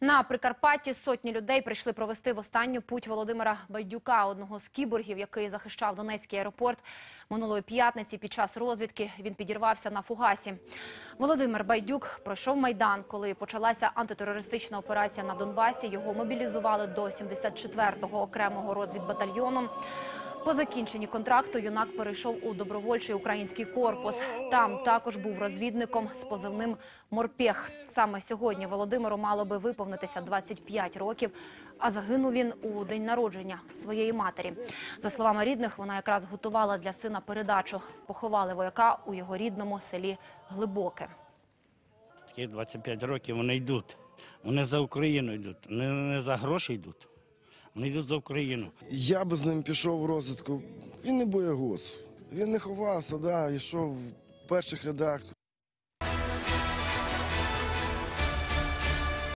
На Прикарпатті сотні людей прийшли провести в останню путь Володимира Байдюка, одного з кіборгів, який захищав Донецький аеропорт. Минулої п'ятниці під час розвідки він підірвався на фугасі. Володимир Байдюк пройшов Майдан, коли почалася антитерористична операція на Донбасі. Його мобілізували до 74-го окремого розвідбатальйону. По закінченні контракту юнак перейшов у добровольчий український корпус. Там також був розвідником з позивним Морпех. Саме сьогодні Володимиру мало би виповнитися 25 років, а загинув він у день народження своєї матері. За словами рідних, вона якраз готувала для сина передачу. Поховали вояка у його рідному селі Глибоке. Такі 25 років вони йдуть. Вони за Україну йдуть. Вони не за гроші йдуть. Вони йдуть за Україну. Я би з ним пішов в розвитку. Він не боягуз. Він не ховався, да, йшов в перших рядах.